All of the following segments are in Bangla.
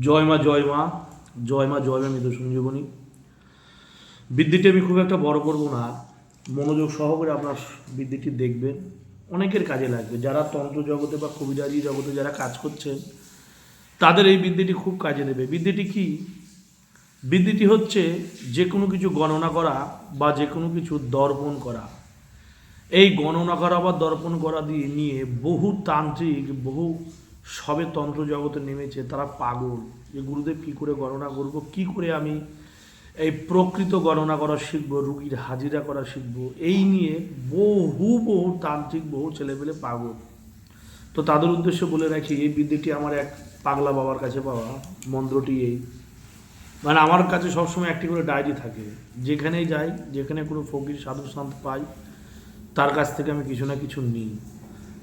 জয় মা জয় মা জয় মা জয় মা, মৃত সঞ্জীবনী। বিদ্যুটি আমি খুব একটা বড় করব না। মনোযোগ সহকারে আপনার বিদ্যুটি দেখবেন। অনেকের কাজে লাগবে। যারা তন্ত্র জগতে বা কবিরাজি জগতে যারা কাজ করছেন, তাদের এই বিদ্যুটি খুব কাজে দেবে। বিদ্যুটি কি? বিদ্যুটি হচ্ছে যে কোনো কিছু গণনা করা বা যে কোনো কিছু দর্পণ করা। এই গণনা করা বা দর্পণ করা দিয়ে নিয়ে বহু তান্ত্রিক, বহু সবে তন্ত্র জগতে নেমেছে, তারা পাগল। যে গুরুদেব কী করে গণনা করব, কি করে আমি এই প্রকৃত গণনা করা শিখব, রুগীর হাজিরা করা শিখব, এই নিয়ে বহু বহু তান্ত্রিক, বহু ছেলেপেলে পাগল। তো তাদের উদ্দেশ্যে বলে রাখি, এই বিদ্যুটি আমার এক পাগলা বাবার কাছে পাওয়া, মন্ত্রটি এই। মানে আমার কাছে সবসময় একটি করে ডায়েরি থাকে, যেখানেই যাই, যেখানে কোনো ফকির, সাধু, সন্ত পাই, তার কাছ থেকে আমি কিছু না কিছু নিই।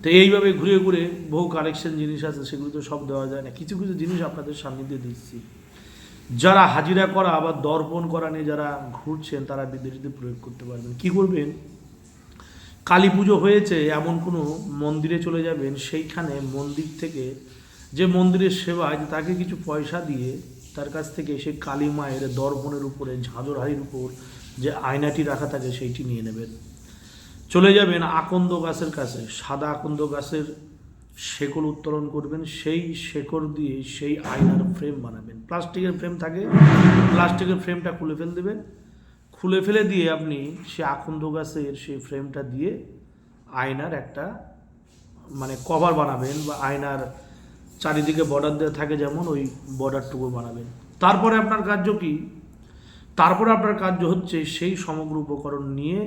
তো এইভাবে ঘুরে ঘুরে বহু কালেকশন জিনিস আছে, সেগুলো তো সব দেওয়া যায় না। কিছু কিছু জিনিস আপনাদের সান্নিধ্যে দিচ্ছি। যারা হাজিরা করা বা দর্পণ করা নিয়ে যারা ঘুরছেন, তারা বিদ্যুৎ প্রয়োগ করতে পারবেন। কি করবেন? কালী পুজো হয়েছে, এমন কোনো মন্দিরে চলে যাবেন, সেইখানে মন্দির থেকে যে মন্দিরের সেবায় তাকে কিছু পয়সা দিয়ে তার কাছ থেকে সেই কালী মায়ের দর্পণের উপরে ঝাঁঝর হাড়ির উপর যে আয়নাটি রাখা থাকে, সেইটি নিয়ে নেবেন। চলে যাবেন আকন্দ গাছের কাছে, সাদা আকন্দ গাছের শেকড় উত্তোলন করবেন, সেই শেকড় দিয়ে সেই আয়নার ফ্রেম বানাবেন। প্লাস্টিকের ফ্রেম থাকে, প্লাস্টিকের ফ্রেমটা খুলে ফেল দেবেন। খুলে ফেলে দিয়ে আপনি সে আকন্দ গাছের সেই ফ্রেমটা দিয়ে আয়নার একটা মানে কভার বানাবেন বা আয়নার চারিদিকে বর্ডার দেওয়া থাকে যেমন ওই বর্ডারটুকু বানাবেন। তারপরে আপনার কার্য কি? তারপরে আপনার কার্য হচ্ছে সেই সমগ্র উপকরণ নিয়ে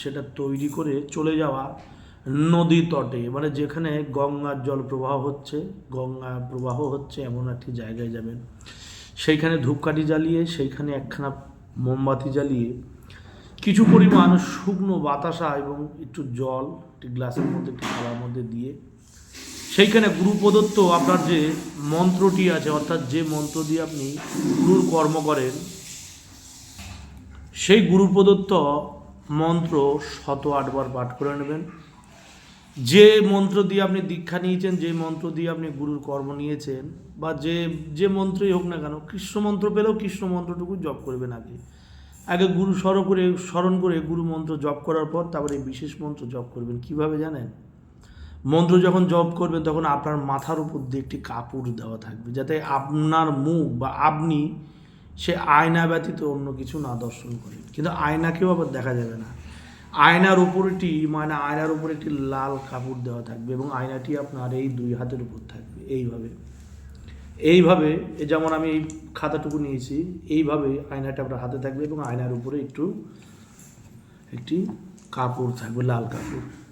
সেটা তৈরি করে চলে যাওয়া নদী তটে মানে যেখানে গঙ্গার জল প্রবাহ হচ্ছে, গঙ্গা প্রবাহ হচ্ছে এমন একটি জায়গায় যাবেন। সেইখানে ধূপকাঠি জ্বালিয়ে, সেইখানে একখানা মোমবাতি জ্বালিয়ে কিছু পরিমাণ শুকনো বাতাসা এবং একটু জল, একটি গ্লাসের মধ্যে, একটি থালার মধ্যে দিয়ে সেইখানে গুরু প্রদত্ত আপনার যে মন্ত্রটি আছে, অর্থাৎ যে মন্ত্র দিয়ে আপনি গুরুর কর্ম করেন সেই গুরু প্রদত্ত মন্ত্র শত আটবার পাঠ করে নেবেন। যে মন্ত্র দিয়ে আপনি দীক্ষা নিয়েছেন, যে মন্ত্র দিয়ে আপনি গুরুর কর্ম নিয়েছেন, বা যে যে মন্ত্রই হোক না কেন, কৃষ্ণ মন্ত্র পেলেও কৃষ্ণ মন্ত্রটুকু জপ করবেন আগে। আগে গুরু স্মরণ করে স্মরণ করে গুরু মন্ত্র জপ করার পর তারপরে এই বিশেষ মন্ত্র জপ করবেন। কীভাবে জানেন? মন্ত্র যখন জপ করবেন, তখন আপনার মাথার উপর দিয়ে একটি কাপড় দেওয়া থাকবে, যাতে আপনার মুখ বা আপনি সে আয়না ব্যতীত অন্য কিছু না দর্শন করেন কিন্তু আয়নাকেও আবার দেখা যাবে না। আয়নার উপরটি মানে আয়নার উপর একটি লাল কাপড় দেওয়া থাকবে এবং আয়নাটি আপনার এই দুই হাতের উপর থাকবে। এইভাবে। এইভাবে যেমন আমি এই খাতাটুকু নিয়েছি, এইভাবে আয়নাটা আপনার হাতে থাকবে এবং আয়নার উপরে একটু, একটি কাপড় থাকবে, লাল কাপড়।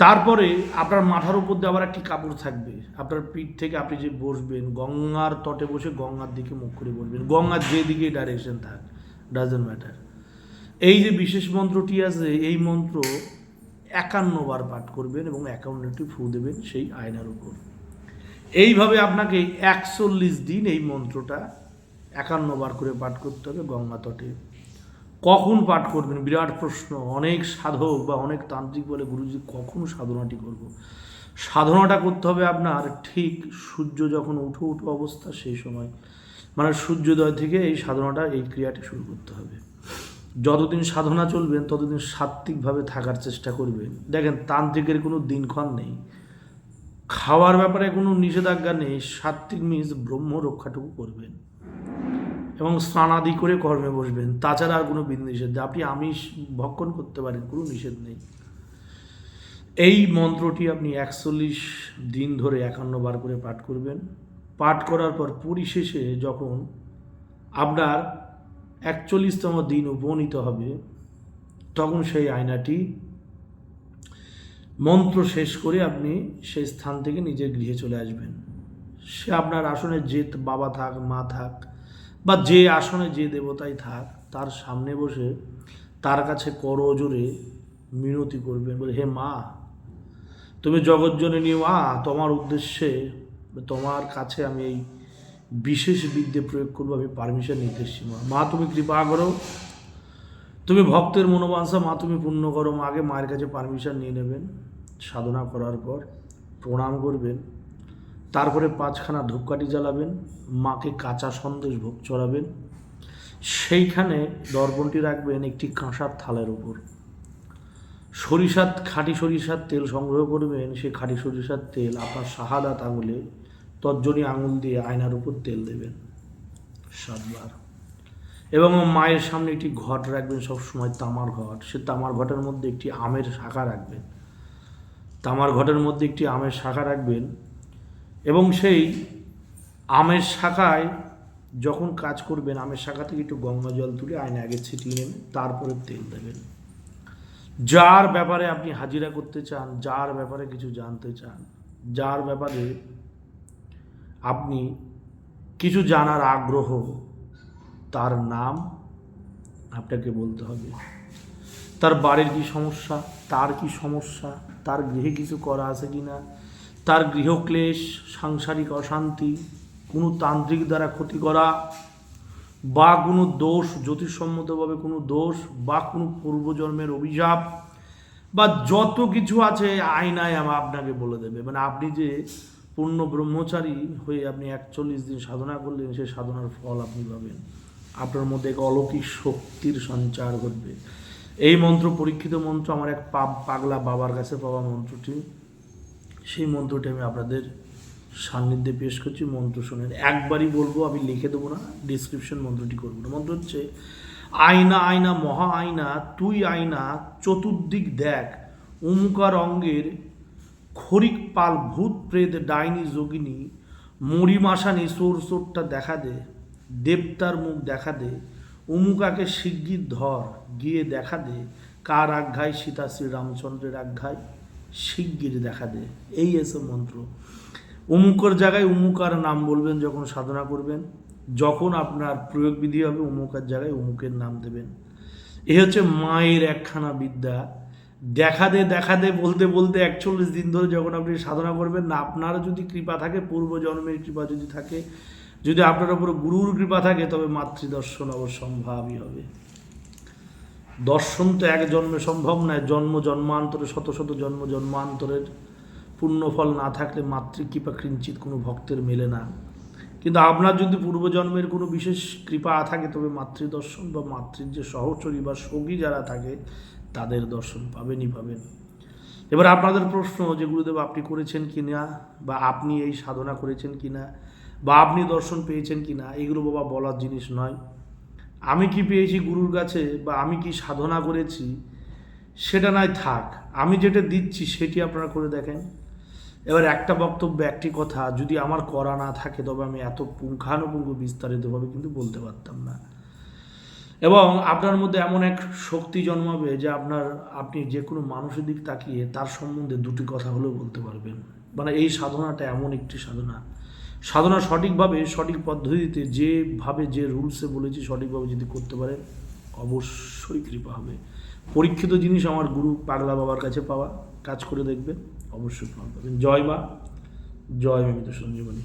তারপরে আপনার মাথার উপর দিয়ে আবার একটি কাপড় থাকবে। আপনার পিঠ থেকে আপনি যে বসবেন, গঙ্গার তটে বসে গঙ্গার দিকে মুখ করে বসবেন। গঙ্গার যে দিকে ডাইরেকশন থাক ডাজেন্ট ম্যাটার এই যে বিশেষ মন্ত্রটি আছে, এই মন্ত্র একান্নবার পাঠ করবেন এবং একান্নটি ফু দেবেন সেই আয়নার উপর। এইভাবে আপনাকে একচল্লিশ দিন এই মন্ত্রটা একান্নবার করে পাঠ করতে হবে গঙ্গা তটে। কখন পাঠ করবেন? বিরাট প্রশ্ন। অনেক সাধক বা অনেক তান্ত্রিক বলে গুরুজি কখন সাধনাটি করব। সাধনাটা করতে হবে আপনার ঠিক সূর্য যখন উঠো উঠো অবস্থা সেই সময়। মানে সূর্যোদয় থেকে এই সাধনাটা, এই ক্রিয়াটি শুরু করতে হবে। যতদিন সাধনা চলবেন ততদিন সাত্ত্বিকভাবে থাকার চেষ্টা করবেন দেখেন, তান্ত্রিকের কোনো দিনক্ষণ নেই। খাওয়ার ব্যাপারে কোনো নিষেধাজ্ঞা নেই। সাত্ত্বিক মিস ব্রহ্ম রক্ষাটুকু করবেন। এবং স্নানাদি করে কর্মে বসবেন। তাছাড়া আর কোনো বিন্দু নিষেধ। আপনি আমিষ ভক্ষণ করতে পারেন, কোনো নিষেধ নেই। এই মন্ত্রটি আপনি একচল্লিশ দিন ধরে একান্ন বার করে পাঠ করবেন। পাঠ করার পর পরিশেষে যখন আপনার একচল্লিশতম দিন উপনীত হবে, তখন সেই আয়নাটি মন্ত্র শেষ করে আপনি সেই স্থান থেকে নিজের গৃহে চলে আসবেন। সে আপনার আসনে যে বাবা থাক, মা থাক বা যে আসনে যে দেবতাই থাক, তার সামনে বসে তার কাছে করজোরে মিনতি করবেন, বলে, হে মা, তুমি জগৎজননী মা, তোমার উদ্দেশ্যে, তোমার কাছে আমি এই বিশেষ বিদ্যে প্রয়োগ করব, আমি পারমিশন নিতে মা। মা, তুমি কৃপা করো। তুমি ভক্তের মনোবাঞ্ছা, মা, তুমি পূর্ণ করো। মা, আগে মায়ের কাছে পারমিশন নিয়ে নেবেন। সাধনা করার পর প্রণাম করবেন। তারপরে পাঁচখানা ধূপকাঠি জ্বালাবেন, মাকে কাঁচা সন্দেশ ভোগ চড়াবেন। সেইখানে দর্পণটি রাখবেন একটি কাঁসার থালের উপর। সরিষার, খাঁটি সরিষার তেল সংগ্রহ করবেন সেই খাঁটি সরিষার তেল আপনার শাহাদাত আঙুলে তর্জনী আঙুল দিয়ে আয়নার উপর তেল দেবেন। সাতবার। এবং মায়ের সামনে একটি ঘট রাখবেন, সবসময় তামার ঘট। সে তামার ঘটের মধ্যে একটি আমের শাখা রাখবেন। তামার ঘটের মধ্যে একটি আমের শাখা রাখবেন। এবং সেই আমের শাখায় যখন কাজ করবেন, আমের শাখা থেকে একটু গঙ্গা জল তুলে আয়না আগে ছিটিয়ে নেবেন, তারপরে তেল দেবেন। যার ব্যাপারে আপনি হাজিরা করতে চান, যার ব্যাপারে কিছু জানতে চান, যার ব্যাপারে আপনি কিছু জানার আগ্রহ, তার নাম আপনাকে বলতে হবে। তার বাড়ির কি সমস্যা, তার কি সমস্যা, তার গৃহে কিছু করা আছে কি না তার গৃহক্লেশ, সাংসারিক অশান্তি, কোনো তান্ত্রিক দ্বারা ক্ষতি করা, বা কোনো দোষ, জ্যোতিষসম্মতভাবে কোনো দোষ, বা কোনো পূর্বজন্মের অভিশাপ, বা যত কিছু আছে আয়নায় আমার আপনাকে বলে দেবে। মানে আপনি যে পূর্ণ ব্রহ্মচারী হয়ে আপনি একচল্লিশ দিন সাধনা করলেন সেই সাধনার ফল আপনি পাবেন। আপনার মধ্যে এক অলৌকিক শক্তির সঞ্চার ঘটবে। এই মন্ত্র, পরীক্ষিত মন্ত্র আমার এক পাগলা বাবার কাছে পাওয়া মন্ত্রটি। সেই মন্ত্রটি আমি আপনাদের সান্নিধ্যে পেশ করছি, মন্ত্র শোনেন। একবারই বলব, আমি লিখে দেবো না ডিসক্রিপশন মন্ত্রটি করব না। মন্ত্র হচ্ছে, আয়না আয়না, মহা আয়না, তুই আয়না, চতুর্দিক দেখ অমুকার অঙ্গের খরিক পাল ভূত প্রেত ডাইনি যোগিনী মরিমাসানি সোর সোরটা দেখা দে, দেবতার মুখ দেখা দে অমুকাকে শিগগির ধর, গিয়ে দেখা দে, কার আজ্ঞায় সীতা শ্রী রামচন্দ্রের আজ্ঞায়? শিগগির দেখা দে। এই এসে মন্ত্র। অমুকর জায়গায় উমুকার নাম বলবেন যখন সাধনা করবেন, যখন আপনার প্রয়োগ বিধি হবে অমুকের জায়গায় অমুকের নাম দেবেন। এ হচ্ছে মায়ের একখানা বিদ্যা। দেখা দে দেখা দে বলতে বলতে একচল্লিশ দিন ধরে যখন আপনি সাধনা করবেন, না, আপনার যদি কৃপা থাকে, পূর্বজন্মের কৃপা যদি থাকে, যদি আপনার উপর গুরুর কৃপা থাকে, তবে মাতৃদর্শন অবশ্যম্ভাবী হবে। দর্শন তো এক জন্মে সম্ভব নয়। জন্ম জন্মান্তরে, শত শত জন্ম জন্মান্তরের পুণ্যফল না থাকলে মাতৃকৃপা কিঞ্চিত কোনো ভক্তের মেলে না। কিন্তু আপনার যদি পূর্বজন্মের কোনো বিশেষ কৃপা থাকে, তবে মাতৃদর্শন বা মাতৃর যে সহচরী বা সঙ্গী যারা থাকে, তাদের দর্শন পাবেনই পাবেন। এবার আপনাদের প্রশ্ন, যে গুরুদেব আপনি করেছেন কি না, বা আপনি এই সাধনা করেছেন কি না, বা আপনি দর্শন পেয়েছেন কি না, এগুলো বাবা বলার জিনিস নয়। আমি কি পেয়েছি গুরুর কাছে বা আমি কি সাধনা করেছি, সেটা নয়, থাক। আমি যেটা দিচ্ছি সেটি আপনারা করে দেখেন। এবার একটা বক্তব্য, একটি কথা, যদি আমার করা না থাকে, তবে আমি এত পুঙ্খানুপুঙ্খ বিস্তারিতভাবে কিন্তু বলতে পারতাম না। এবং আপনার মধ্যে এমন এক শক্তি জন্মাবে যে আপনার, আপনি যে কোনো মানুষের দিক তাকিয়ে তার সম্বন্ধে দুটি কথা হলেও বলতে পারবেন। মানে এই সাধনাটা এমন একটি সাধনা। সাধনা সঠিকভাবে, সঠিক পদ্ধতিতে যেভাবে যে রুলসে বলেছি সঠিকভাবে যদি করতে পারেন, অবশ্যই কৃপা হবে। পরীক্ষিত জিনিস আমার গুরু পাগলা বাবার কাছে পাওয়া। কাজ করে দেখবেন, অবশ্যই ফল পাবেন জয় মা, জয় মিত সঞ্জীবনী